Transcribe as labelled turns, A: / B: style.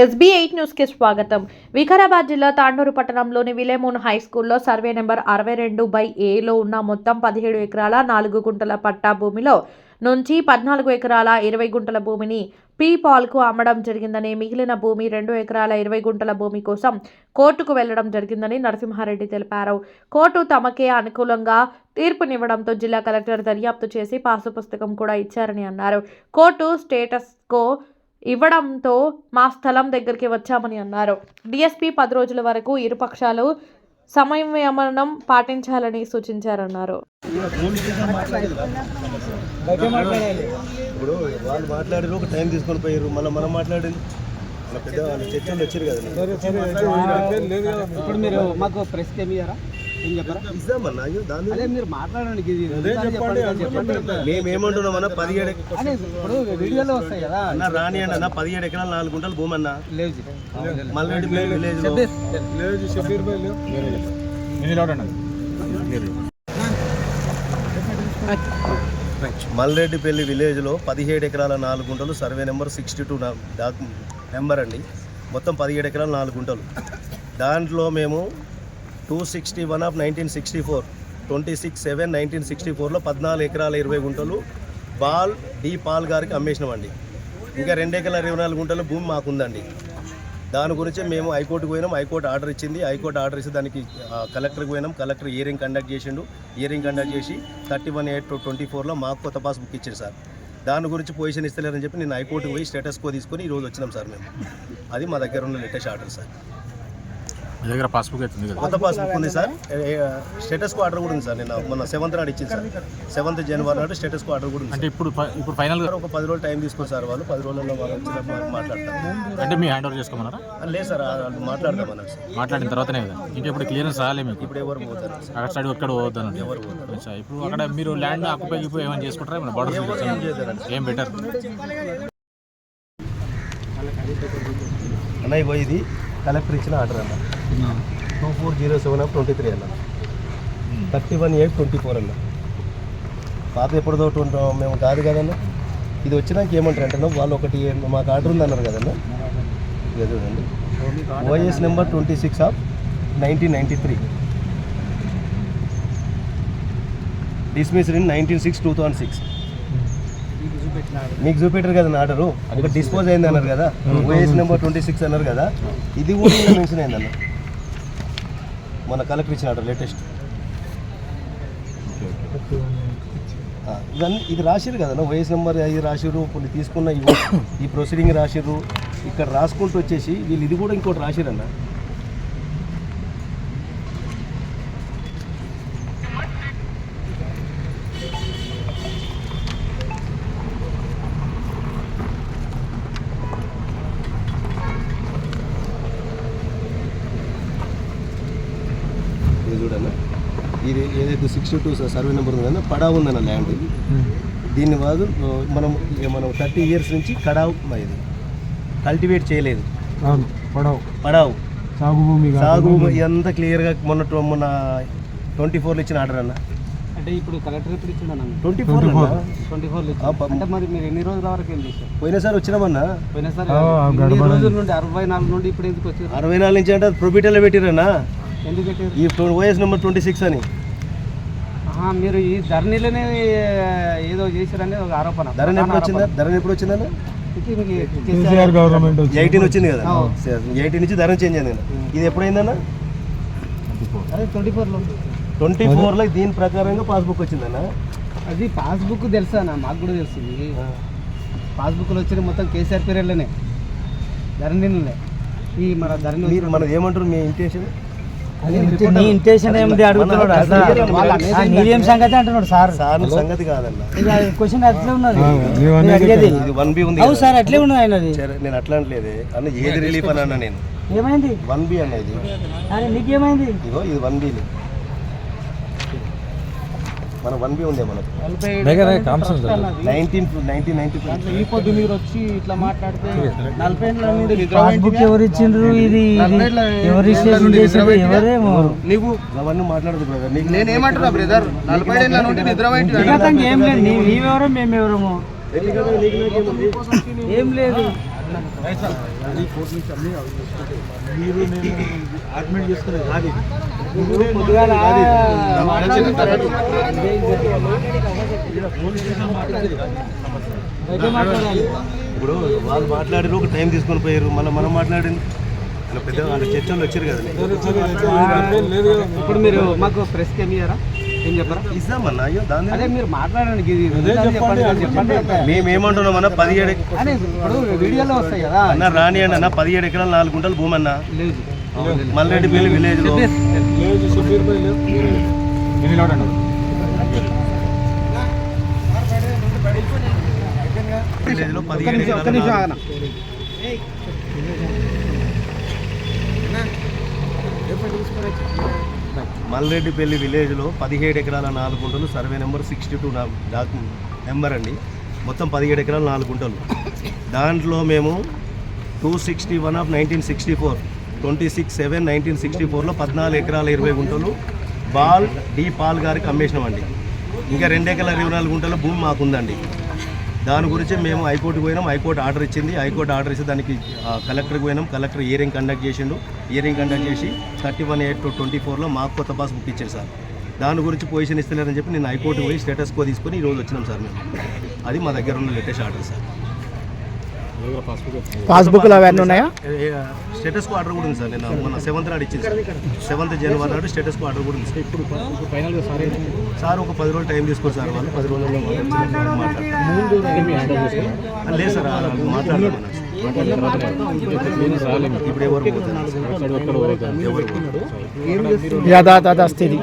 A: SB eight న్యూస్కి స్వాగతం. వికారాబాద్ జిల్లా తాండూరు పట్టణంలోని విలేమూన్ హై స్కూల్లో సర్వే నెంబర్ అరవై రెండు బై ఏలో ఉన్న మొత్తం పదిహేడు ఎకరాల నాలుగు గుంటల పట్టా భూమిలో నుంచి పద్నాలుగు ఎకరాల ఇరవై గుంటల భూమిని పీ పాల్కు అమ్మడం జరిగిందని మిగిలిన భూమి రెండు ఎకరాల ఇరవై గుంటల భూమి కోసం కోర్టుకు వెళ్ళడం జరిగిందని నరసింహారెడ్డి తెలిపారు. కోర్టు తమకే అనుకూలంగా తీర్పునివ్వడంతో జిల్లా కలెక్టర్ దర్యాప్తు చేసి పాసు పుస్తకం కూడా ఇచ్చారని అన్నారు. కోర్టు స్టేటస్ కో ఇవ్వడంతో మా స్థలం దగ్గరికి వచ్చామని అన్నారు. డిఎస్పీ పది రోజుల వరకు ఇరుపక్షాలు సంయమనం పాటించాలని సూచించారన్నారు.
B: ఇప్పుడు వాళ్ళు మాట్లాడారు ఒక టైం తీసుకొని పోయారు మళ్ళీ మనం మాట్లాడింది. మన పెద్ద వాళ్ళ చర్చలు వచ్చారు కదా
C: ఇప్పుడు మీరు మాకు ప్రెస్ ఏమి మీరు మాట్లాడండి ఇది చెప్పండి చెప్పండి
B: మేము ఏమంటున్నామన్నా పదిహేడు
C: ఇప్పుడు వీడియోలో వస్తాయి కదా.
B: అన్న రాని అండి అన్న పదిహేడు ఎకరాలు నాలుగు గుంటలు భూమి అన్న. మల్లెడ్డి విలేజ్లో మల్రెడ్డిపల్లి విలేజ్లో. పదిహేడు ఎకరాల నాలుగు గుంటలు survey number sixty two number అండి. మొత్తం పదిహేడు ఎకరాల నాలుగు గుంటలు. దాంట్లో మేము two sixty one of nineteen sixty four twenty six seven nineteen sixty ఫోర్లో పద్నాలుగు ఎకరాల ఇరవై గుంటలు బాల్ డి పాల్ గారికి అమ్మేసినామండి. ఇంకా రెండు ఎకరాల ఇరవై నాలుగు గుంటలు భూమి మాకుందండి. దాని గురించి మేము హైకోర్టుకు పోయినాం హైకోర్టు ఆర్డర్ ఇచ్చింది. హైకోర్టు ఆర్డర్ ఇచ్చి దానికి కలెక్టర్కి పోయినాం. కలెక్టర్ హియరింగ్ కండక్ట్ చేసిండు. హియరింగ్ కండక్ట్ చేసి థర్టీ వన్ ఎయిట్ ట్వంటీ ఫోర్లో మాకు కొత్త పాస్ బుక్ ఇచ్చారు సార్. దాని గురించి పొజిషన్ ఇస్తలేరని చెప్పి నేను హైకోర్టుకు పోయి స్టేటస్ కో తీసుకొని ఈరోజు వచ్చినాం సార్ మేము. అది మా దగ్గర ఉన్న లేటెస్ట్ ఆర్డర్ సార్.
D: మీ దగ్గర పాస్బుక్ అవుతుంది కదా?
B: కొత్త పాస్ బుక్ ఉంది సార్. స్టేటస్ కో ఆర్డర్ కూడా ఉంది సార్ నేను మొన్న సెవెంత్ నాడు ఇచ్చింది సార్. సెవెంత్ జనవరి నాడు స్టేటస్ కో ఆర్డర్ కూడా ఉంది
D: అంటే ఇప్పుడు ఇప్పుడు ఫైనల్గా
B: సార్ ఒక పది రోజులు టైం తీసుకొని సార్ వాళ్ళు. పది రోజుల్లో వాళ్ళు వచ్చినప్పుడు మాట్లాడతారు.
D: అంటే మీ హ్యాండ్ ఓవర్ చేసుకోమన్నారా?
B: లేదు సార్ వాళ్ళు మాట్లాడదాం అన్నారు సార్.
D: మాట్లాడిన తర్వాతనే కదా. ఇంకా ఇప్పుడు క్లియరెన్స్ రాలే మీకు.
B: ఇప్పుడు ఎవరు పోతారు సార్?
D: అక్కడ సైడ్ ఎక్కడ పోవద్దని అచ్చా, ఇప్పుడు అక్కడ మీరు ల్యాండ్ ఆక్యుపై ఏమైనా చేసుకుంటారా? ఏమైనా బార్డర్ ఏం బెటర్
B: అన్న ఇది కలెక్టర్ ఇచ్చిన ఆర్డర్ అన్న. Two four zero seven of twenty three అన్న. Thirty one eight twenty four అన్న. పాత ఎప్పుడుదో ట్వంటీ మేము కాదు కదన్న. ఇది వచ్చినాక ఏమంటారు అంటే వాళ్ళు ఒకటి మాకు ఆర్డర్ ఉంది అన్నారు కదన్న. ఇది చూడండి. OS number twenty six of nineteen ninety three. Dismiss in nineteen six two thousand six. మీకు చూపెట్టారు కదా ఆర్డరు. ఒక డిస్పోజ్ అయింది అన్నారు కదా. ఓఎస్ నెంబర్ ట్వంటీ సిక్స్ అన్నారు కదా. ఇది కూడా మెన్షన్ అయింది అన్న. మన కలెక్టర్ ఇచ్చిన లేటెస్ట్ ఇవన్నీ ఇది రాసిరు కదా వయసు నెంబర్ అవి రాసిరు కొన్ని తీసుకున్న ఈ ప్రొసీడింగ్ రాసిరు ఇక్కడ రాసుకుంటూ వచ్చేసి వీళ్ళు ఇది కూడా ఇంకోటి రాసిరన్నా ఇది ఏదైతే సిక్స్టీ టూ సర్వే నెంబర్ ఉందన్న పడా ఉందన్న ల్యాండ్ దీన్ని వాదు మనం మనం థర్టీ ఇయర్స్ నుంచి కడావు ఇది కల్టివేట్ చేయలేదు.
C: పొడవు.
B: పడావు.
C: సాగు భూమి
B: సాగు ఇదంతా క్లియర్గా మొన్న మొన్న ట్వంటీ ఫోర్లో ఇచ్చిన ఆర్డర్ అన్న.
C: అంటే ఇప్పుడు కలెక్టర్ ఎప్పుడు ఇచ్చిండు
B: ట్వంటీ ఫోర్
C: ట్వంటీ
B: ప-
C: అంటే మరి మీరు ఎన్ని రోజుల వరకు ఏం చేశారు?
B: పోయినసారి వచ్చినామన్నా
C: పోయినసారి రోజుల నుండి? అరవై నాలుగు నుండి ఇప్పుడు ఎందుకు వచ్చారు?
B: అరవై నాలుగు నుంచి అంటే ప్రొబిటర్లో పెట్టిరన్నా
C: ఎందుకు పెట్టారు?
B: ఈ ఓఎస్ నెంబర్ ట్వంటీ సిక్స్ అని.
C: మీరు ఈ ధరణిలోనే ఏదో చేశారని ఒక ఆరోపణ.
B: ధరణ ఎప్పుడు వచ్చిందా ధరణ ఎప్పుడు వచ్చిందా
C: కేసీఆర్
E: గవర్నమెంట్
B: ఎయిటీన్ వచ్చింది కదా. ఎయిటీన్ నుంచి ధరణ చేంజ్ అయింది కదా? ఇది ఎప్పుడైందన్నా?
C: అదే ట్వంటీ ఫోర్లో.
B: ట్వంటీ ఫోర్లో దీని ప్రకారంగా పాస్బుక్ వచ్చిందన్న?
C: అది పాస్బుక్ తెలుసా అన్న? మాకు కూడా తెలుసు ఇది. పాస్బుక్లో వచ్చిన మొత్తం కేసీఆర్ పీరియడ్లోనే. ధరణిలోనే. ఈ మన ధరణి
B: మీరు మనది ఏమంటారు? మీ ఇంటెన్షన్
E: నీ ఇంటెన్షన్ ఏమిటి అడుగుతున్నాడు? అట్లా నీదేం సంగతి అంటున్నాడు సార్?
B: సార్ సంగతి కాదన్న.
E: క్వశ్చన్ అట్లే ఉన్నది. నేను అడిగేది.
B: ఇది వన్ బి ఉంది.
E: సార్ అట్లే ఉన్నది ఆయనది.
B: సరే, నేను అట్లా అనట్లేదే అన్న ఏది రిలీఫ్ అని అన్న నేను.
E: ఏమైంది?
B: వన్ బి అనేది
E: అరే నీకేమైంది?
B: ఇగో ఇది వన్ బి మన వన్ బి ఉందే మనకు.
C: నలభై ఏడు
B: నైన్టీన్ నైన్టీన్ నైన్టీ
C: దాంట్లో ఈ పొద్దు మీరు వచ్చి ఇట్లా మాట్లాడితే నలభై ఏళ్ళ నుండి నిద్ర
E: పాస్బుక్ ఎవరు ఇచ్చిండ్రు? ఇది ఎవరు ఎవరేమో?
C: నువ్వు
B: అవన్నీ మాట్లాడదు బ్రదర్ నీకు
C: నేనేమంటున్నా బ్రదర్ నలభై ఏళ్ళ నుండి నిద్ర
E: వ్యక్తిగతంగా ఏం లేదు. నీవెవరో మేమెవరము.
B: నీకు?
E: ఏం లేదు.
F: మీరు నేను అడ్మిట్ కాదు
B: ఇప్పుడు వాళ్ళు మాట్లాడారు ఒక టైం తీసుకొని పోయారు. మళ్ళీ మనం మాట్లాడింది. వాళ్ళ పెద్ద వాళ్ళ చర్చలు వచ్చారు
F: కదా
C: ఇప్పుడు మీరు మాకు ప్రెస్కి ఏమి ఇయ్యారా? ఏం చెప్పరా
B: ఇస్తామన్నా అయ్యో దాన్ని
C: అదే మీరు మాట్లాడండి ఇది చెప్పండి
B: పదిహేడు
C: అదే ఇప్పుడు వీడియోలో వస్తాయి కదా
B: అన్న రాని అన్న పదిహేడు ఎకరాలు నాలుగు గుంటలు భూమి అన్న
C: లేదు
B: మల్లెడ్డిపల్లి విలేజ్లో
F: లేదు సుబీర్ భాయ్ లేదు
D: ఎన్ని లోడ్ అండి
B: విలేజ్లో
C: ఒక్క
B: పదిహేడు ఎకరాలు మల్రెడ్డిపల్లి విలేజ్లో పదిహేడు ఎకరాల నాలుగు గుంటలు సర్వే నెంబర్ సిక్స్టీ టూ డాక్యు నెంబర్ అండి. మొత్తం పదిహేడు ఎకరాల నాలుగు గుంటలు. దాంట్లో మేము two sixty one of nineteen sixty four twenty six seven nineteen sixty ఫోర్లో పద్నాలుగు ఎకరాల ఇరవై గుంటలు బాల్ డి పాల్ గారికి అమ్మేసినామండి. ఇంకా రెండు ఎకరాల ఇరవై నాలుగు గుంటల భూమి మాకుందండి. దాని గురించి మేము హైకోర్టుకు పోయినాం. హైకోర్టు ఆర్డర్ ఇచ్చింది. హైకోర్టు ఆర్డర్ ఇస్తే దానికి కలెక్టర్కి పోయినాం. కలెక్టర్ ఇయరింగ్ కండక్ట్ చేసిండు. ఇయరింగ్ కండక్ట్ చేసి thirty one eight two twenty ఫోర్లో మాకు కొత్త పాస్ బుక్ ఇచ్చారు సార్. దాని గురించి పొజిషన్ ఇస్తలేరని చెప్పి నేను హైకోర్టు పోయి స్టేటస్ కో తీసుకొని ఈ రోజు వచ్చినాం సార్ మేము. అది మా దగ్గర ఉన్న లేటెస్ట్ ఆర్డర్ సార్.
E: పాస్బుక్లు అవన్నీ ఉన్నాయా?
B: స్టేటస్ కో ఆర్డర్ కూడా ఉంది సార్. నేను మన సెవెంత్ నాడు ఇచ్చింది సార్. సెవెంత్ జనవరి నాడు స్టేటస్ కో ఆర్డర్ కూడా ఉంది సార్. ఇప్పుడు
D: సార్
B: సార్ ఒక పది రోజులు టైం తీసుకోరు సార్ వాళ్ళు. పది రోజుల్లో మాట్లాడతారు. లేదు సార్ పోతున్నారు?
E: యథాతథ స్థితి.